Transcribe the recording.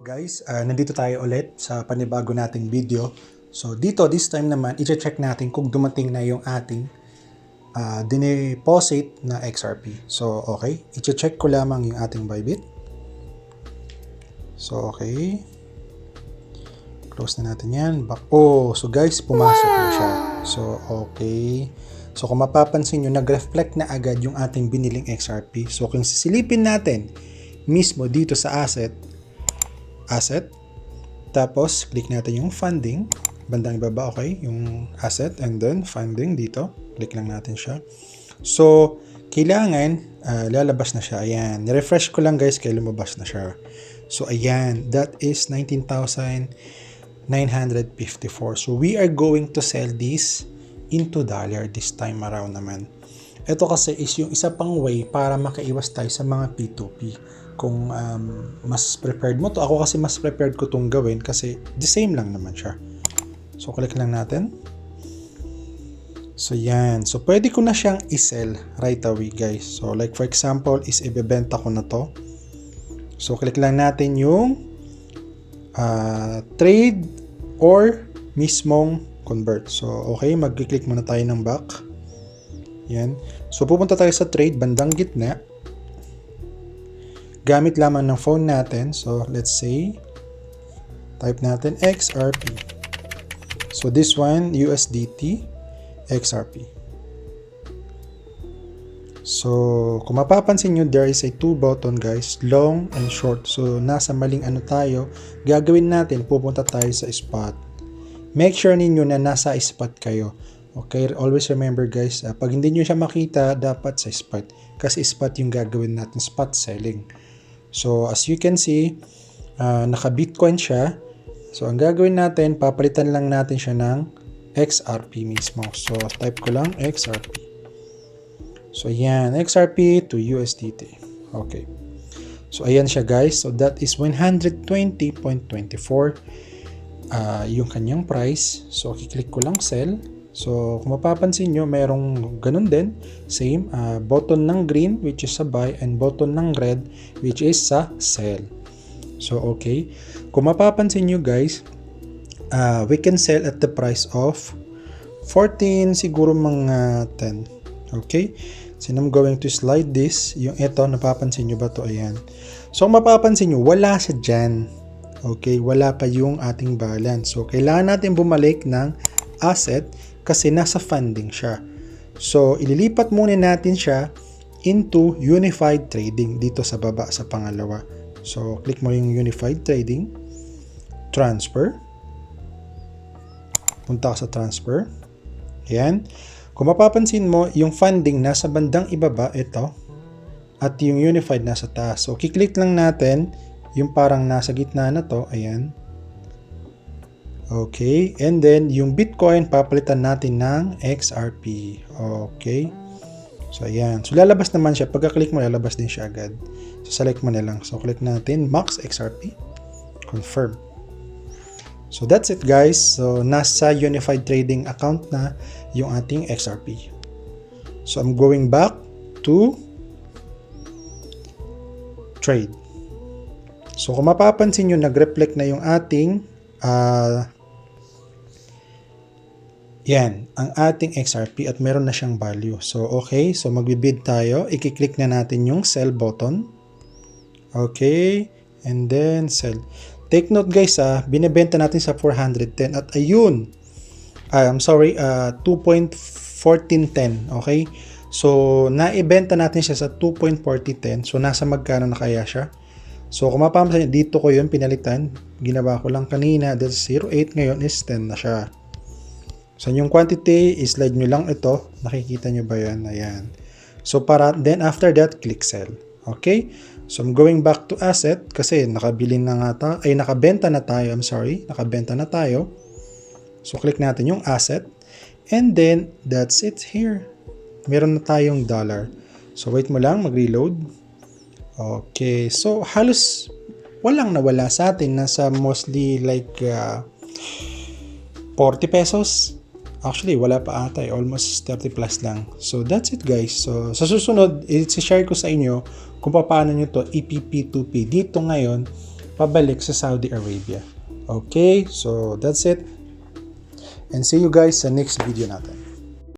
Guys, ah, nandito tayo ulit sa panibago nating video. So dito, this time naman, i-check natin kung dumating na yung ating ah, dineposit na XRP. So okay, i-check ko lamang yung ating Bybit. So okay. Close na natin yan. Oh, so guys, pumasok na siya. So okay. So kung mapapansin nyo, nag-reflect na agad yung ating biniling XRP. So kung sisilipin natin mismo dito sa asset, asset. Tapos, click natin yung funding. Bandang ibaba, okay? Yung asset and then funding dito. Click lang natin siya. So, kailangan, ah, lalabas na siya. Ayan. Refresh ko lang guys, kaya lumabas na siya. So, ayan. That is 19,954. So, we are going to sell this into dollar this time around naman. Ito kasi is yung isa pang way para makaiwas tayo sa mga P2P. Kung um, mas prepared mo to, ako kasi mas prepared ko tong gawin kasi the same lang naman siya. So, click lang natin. So, yan. So, pwede ko na siyang isell right away, guys. So, like for example, is ibebenta ko na to. So, click lang natin yung ah, trade or mismong convert. So, okay, mag-click muna tayo ng back. Yan. So, pupunta tayo sa trade, bandang gitna. Gamit lamang ng phone natin. So, let's say, type natin XRP. So, this one, USDT, XRP. So, kung mapapansin nyo, there is a two button guys, long and short. So, nasa maling ano tayo, gagawin natin, pupunta tayo sa spot. Make sure ninyo na nasa spot kayo. Okay, always remember guys, ah, pag hindi nyo siya makita, dapat sa spot. Kasi spot yung gagawin natin, spot selling. So, as you can see, ah, naka-Bitcoin siya. So, ang gagawin natin, papalitan lang natin siya ng XRP mismo. So, type ko lang XRP. So, ayan. XRP to USDT. Okay. So, ayan siya guys. So, that is 120.24 ah, yung kanyang price. So, kiklik ko lang sell. So, kung mapapansin nyo, merong ganun din. Same. ah, button ng green, which is sa buy, and button ng red, which is sa sell. So, okay. Kung mapapansin nyo guys, ah, we can sell at the price of 14, siguro mga 10. Okay? So, I'm going to slide this. Yung ito, napapansin nyo ba to Ayan. So, mapapansin nyo, wala siya dyan. Okay? Wala pa yung ating balance. So, kailangan natin bumalik ng asset kasi nasa funding siya. So, ililipat muna natin siya into Unified Trading dito sa baba sa pangalawa. So, click mo yung Unified Trading. Transfer. Punta ka sa transfer. Ayan. Kung mapapansin mo, yung funding nasa bandang ibaba, ito. At yung unified nasa taas. So, kiklik lang natin yung parang nasa gitna na to. Ayan. Okay. And then, yung Bitcoin, papalitan natin ng XRP. Okay. So, ayan. So, lalabas naman siya. Pagka-click mo, lalabas din siya agad. So, select mo na lang. So, click natin, Max XRP. Confirm. So, that's it guys. So, nasa Unified Trading account na yung ating XRP. So, I'm going back to trade. So, kung mapapansin nyo, nag-reflect na yung ating ah, yan, ang ating XRP at meron na siyang value. So, okay. So, magbibid tayo. I-click na natin yung sell button. Okay. And then, sell. Take note guys, ah, binebenta natin sa 410 at ayun. Ah, I'm sorry, ah, 2.1410. Okay. So, naibenta natin siya sa 2.4010. So, nasa magkano na kaya siya? So, kung mapapansin, dito ko yun pinalitan. Ginawa ko lang kanina. That's 0.8 ngayon is 10 na siya. So, yung quantity, slide nyo lang ito. Nakikita nyo ba yan? Ayan. So, para, then after that, click sell. Okay? So, I'm going back to asset kasi nakabili na nga ta ay nakabenta na tayo. I'm sorry. Nakabenta na tayo. So, click natin yung asset. And then, that's it here. Meron na tayong dollar. So, wait mo lang, mag-reload. Okay. So, halos walang nawala sa atin. Nasa mostly like uh, 40 pesos. Actually, wala pa ata eh. Almost 30 plus lang. So, that's it guys. So, sa susunod, i-share ko sa inyo kung paano nyo to ipp2p. Dito ngayon, pabalik sa Saudi Arabia. Okay, so that's it. And see you guys sa next video natin.